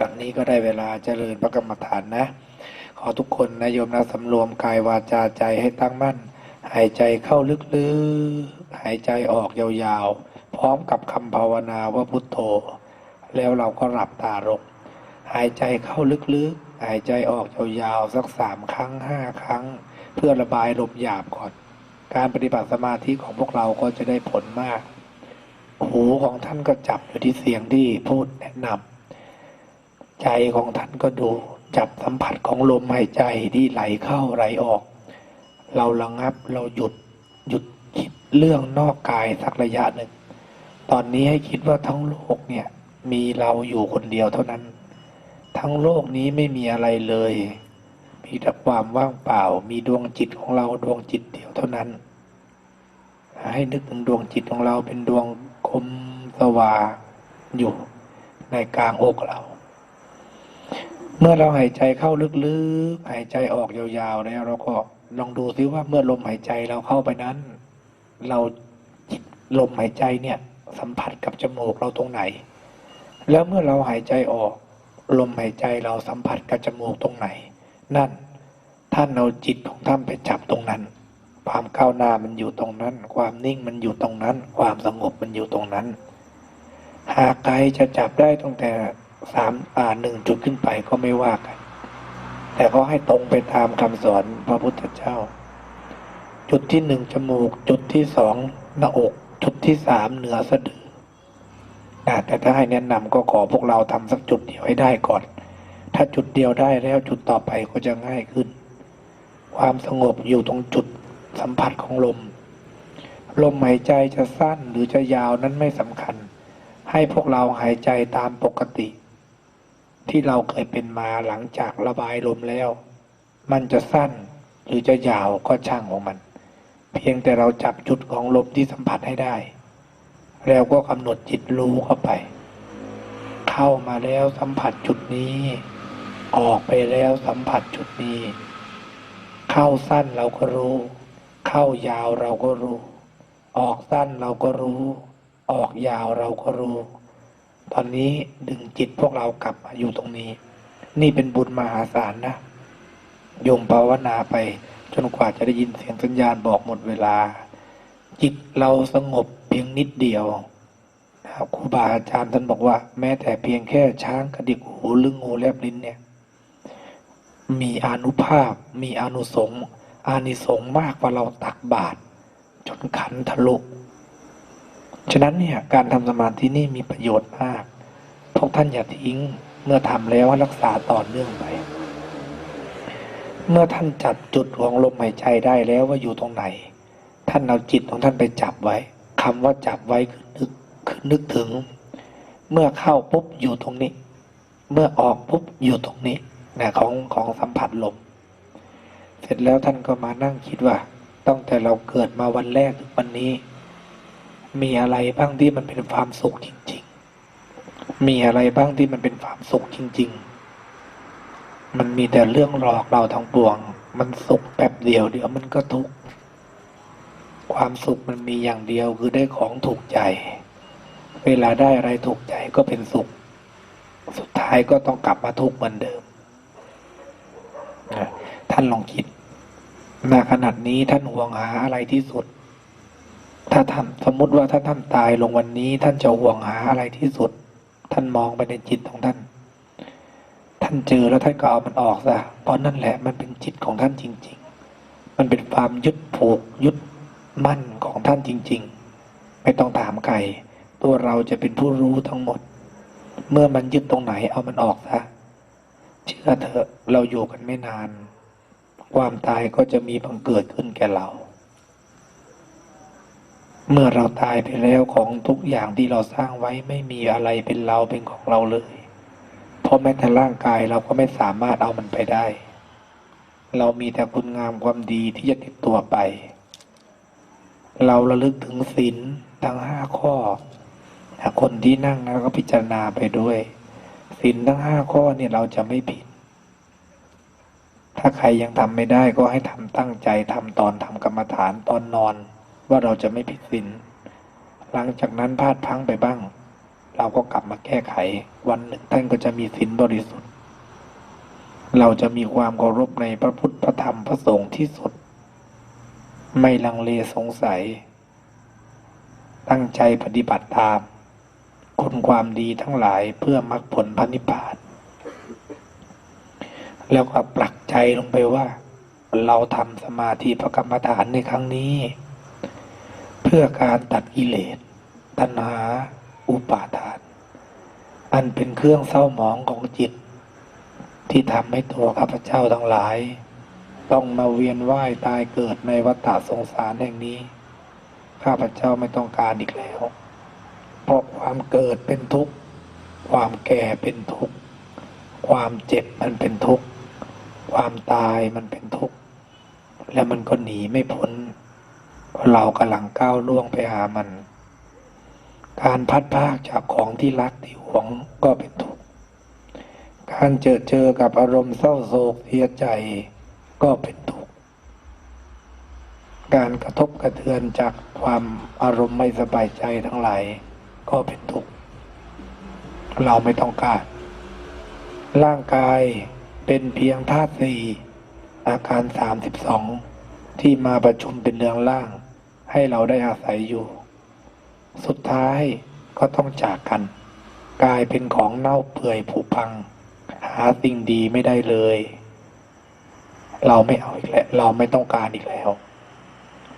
กับนี้ก็ได้เวลาเจริญพระกรรมฐานนะ ขอทุกคนนะโยมนะสำรวมกายวาจาใจให้ตั้งมั่น หายใจเข้าลึกๆ หายใจออกยาวๆ พร้อมกับคำภาวนาว่าพุทโธ แล้วเราก็หลับตาลงหายใจเข้าลึกๆ หายใจออกยาวๆ สักสามครั้งห้าครั้ง เพื่อระบายลมหยาบก่อน การปฏิบัติสมาธิของพวกเราก็จะได้ผลมาก หูของท่านก็จับอยู่ที่เสียงที่พูดแนะนำ ใจของท่านก็ดูจับสัมผัสของลมหายใจที่ไหลเข้าไหลออก เราระงับเราหยุดหยุดคิดเรื่องนอกกายสักระยะหนึ่ง ตอนนี้ให้คิดว่าทั้งโลกเนี่ยมีเราอยู่คนเดียวเท่านั้น ทั้งโลกนี้ไม่มีอะไรเลย มีแต่ความว่างเปล่า มีดวงจิตของเราดวงจิตเดียวเท่านั้น ให้นึกถึงดวงจิตของเราเป็นดวงกลมสว่างอยู่ในกลางอกเรา เมื่อเราหายใจเข้าลึกๆ หายใจออกยาวๆแล้วเราก็ลองดูซิว่าเมื่อลมหายใจเราเข้าไปนั้น เราจิตลมหายใจเนี่ย สัมผัสกับจมูกเราตรงไหน แล้วเมื่อเราหายใจออก ลมหายใจเราสัมผัสกับจมูกตรงไหน นั่น ท่านเอาจิตของท่านไปจับตรงนั้น ความก้าวหน้ามันอยู่ตรงนั้น ความนิ่งมันอยู่ตรงนั้น ความสงบมันอยู่ตรงนั้น หากใครจะจับได้ตั้งแต่ สามอ่าหนึ่งจุดขึ้นไปก็ไม่ว่ากัน แต่ก็ให้ตรงไปตามคำสอนพระพุทธเจ้า จุดที่หนึ่งจมูก จุดที่สองหน้าอก จุดที่สามเหนือสะดือนะแต่ถ้าให้แนะนำก็ขอพวกเราทำสักจุดเดียวให้ได้ก่อน ถ้าจุดเดียวได้แล้วจุดต่อไปก็จะง่ายขึ้น ความสงบอยู่ตรงจุดสัมผัสของลม ลมหายใจจะสั้นหรือจะยาวนั้นไม่สำคัญ ให้พวกเราหายใจตามปกติ ที่เราเคยเป็นมาหลังจากระบายลมแล้ว มันจะสั้นหรือจะยาวก็ช่างของมัน เพียงแต่เราจับจุดของลมที่สัมผัสให้ได้ แล้วก็กำหนดจิตรู้เข้าไป เข้ามาแล้วสัมผัสจุดนี้ ออกไปแล้วสัมผัสจุดนี้ เข้าสั้นเราก็รู้ เข้ายาวเราก็รู้ ออกสั้นเราก็รู้ ออกยาวเราก็รู้ ตอนนี้ดึงจิตพวกเรากลับมาอยู่ตรงนี้ นี่เป็นบุญมหาศาลนะโยมภาวนาไปจนกว่าจะได้ยินเสียงสัญญาณบอกหมดเวลา จิตเราสงบเพียงนิดเดียวนะครับครูบาอาจารย์ท่านบอกว่า แม้แต่เพียงแค่ช้างกระดิกหูหรืองูแลบลิ้นเนี่ย มีอนุภาพ มีอนุสงอานิสงมากกว่าเราตักบาตรจนขันทะลุ ฉะนั้นเนี่ยการทำสมาธินี่มีประโยชน์มากพวกท่านอย่าทิ้ง เมื่อทำแล้วรักษาต่อเนื่องไปเมื่อท่านจับจุดของลมหายใจได้แล้วว่าอยู่ตรงไหน ท่านเอาจิตของท่านไปจับไว้คำว่าจับไว้คือนึกคือนึกถึง เมื่อเข้าปุ๊บอยู่ตรงนี้ เมื่อออกปุ๊บอยู่ตรงนี้นะของของสัมผัสลม เสร็จแล้วท่านก็มานั่งคิดว่าตั้งแต่เราเกิดมาวันแรกถึงวันนี้ มีอะไรบ้างที่มันเป็นความสุขจริง ๆ มีอะไรบ้างที่มันเป็นความสุขจริง ๆ มันมีแต่เรื่องหลอกเราทั้งปวง มันสุขแป๊บเดียวเดี๋ยวมันก็ทุกข์ ความสุขมันมีอย่างเดียวคือได้ของถูกใจ เวลาได้อะไรถูกใจก็เป็นสุข สุดท้ายก็ต้องกลับมาทุกข์เหมือนเดิม ท่านลองคิดณขนาดนี้ท่านห่วงหาอะไรที่สุด ถ้าท่านสมมุติว่าถ้าท่านตายลงวันนี้ ท่านจะห่วงหาอะไรที่สุด ท่านมองไปในจิตของท่าน ท่านเจอแล้วท่านก็เอามันออกซะเพราะนั่นแหละมันเป็นจิตของท่านจริง ๆ มันเป็นความยึดผูกยึดมั่นของท่านจริง ๆ ไม่ต้องถามใครตัวเราจะเป็นผู้รู้ทั้งหมด เมื่อมันยึดตรงไหนเอามันออกซะเชื่อเถอะเราอยู่กันไม่นาน ความตายก็จะมีบังเกิดขึ้นแก่เรา เมื่อเราตายไปแล้วของทุกอย่างที่เราสร้างไว้ไม่มีอะไรเป็นเราเป็นของเราเลย เพราะแม้แต่ร่างกายเราก็ไม่สามารถเอามันไปได้ เรามีแต่คุณงามความดีที่จะติดตัวไป เราระลึกถึงศีลทั้งห้าข้อ คนที่นั่งนะก็พิจารณาไปด้วยศีลทั้งห้าข้อเนี่ยเราจะไม่ผิด ถ้าใครยังทำไม่ได้ก็ให้ทำตั้งใจทำตอนทำกรรมฐานตอนนอน ว่าเราจะไม่ผิดศีลหลังจากนั้นพลาดพังไปบ้าง เราก็กลับมาแก้ไข วันหนึ่งท่านก็จะมีศีลบริสุทธิ์ เราจะมีความเคารพในพระพุทธพระธรรมพระสงฆ์ที่สุด ไม่ลังเลสงสัย ตั้งใจปฏิบัติตามคุณความดีทั้งหลายเพื่อมรรคผลพระนิพพานแล้วก็ปลักใจลงไปว่า เราทำสมาธิพระกรรมฐานในครั้งนี้ พื่อการตัดกิเลส ตัณหา อุปาทาน อันเป็นเครื่องเศร้าหมองของจิต ที่ทำให้ตัวข้าพเจ้าทั้งหลาย ต้องมาเวียนว่ายตายเกิดในวัฏสงสารแห่งนี้ ข้าพเจ้าไม่ต้องการอีกแล้ว เพราะความเกิดเป็นทุกข์ ความแก่เป็นทุกข์ ความเจ็บมันเป็นทุกข์ ความตายมันเป็นทุกข์ แล้วมันก็หนีไม่พ้น เรากำลังก้าวล่วงไปหามัน การพัดพากจากของที่รักที่หวงก็เป็นทุกข์ การเจอเจอกับอารมณ์เศร้าโศกเสียใจก็เป็นทุกข์ การกระทบกระเทือนจากความอารมณ์ไม่สบายใจทั้งหลายก็เป็นทุกข์ เราไม่ต้องการ ร่างกายเป็นเพียงธาตุสี่อาการสามสิบสองที่มาประชุมเป็นเรืองล่าง ให้เราได้อาศัยอยู่ สุดท้ายก็ต้องจากกัน กลายเป็นของเน่าเปื่อยผุพัง หาสิ่งดีไม่ได้เลย เราไม่เอาอีกแล้ว เราไม่ต้องการอีกแล้ว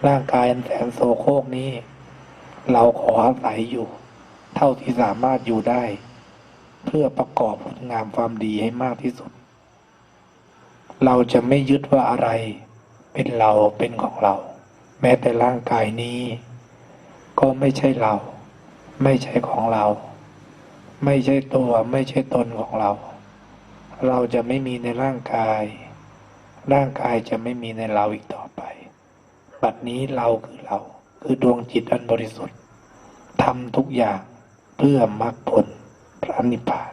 ร่างกายอันแสนโสโครกนี้ เราขออาศัยอยู่ เท่าที่สามารถอยู่ได้ เพื่อประกอบผลงามความดีให้มากที่สุด เราจะไม่ยึดว่าอะไร เป็นเราเป็นของเรา แม้แต่ร่างกายนี้ ก็ไม่ใช่เรา ไม่ใช่ของเรา ไม่ใช่ตัวไม่ใช่ตนของเรา เราจะไม่มีในร่างกาย ร่างกายจะไม่มีในเราอีกต่อไป บัดนี้เราคือเรา คือดวงจิตอันบริสุทธิ์ทำทุกอย่างเพื่อมรรคผลพระนิพพาน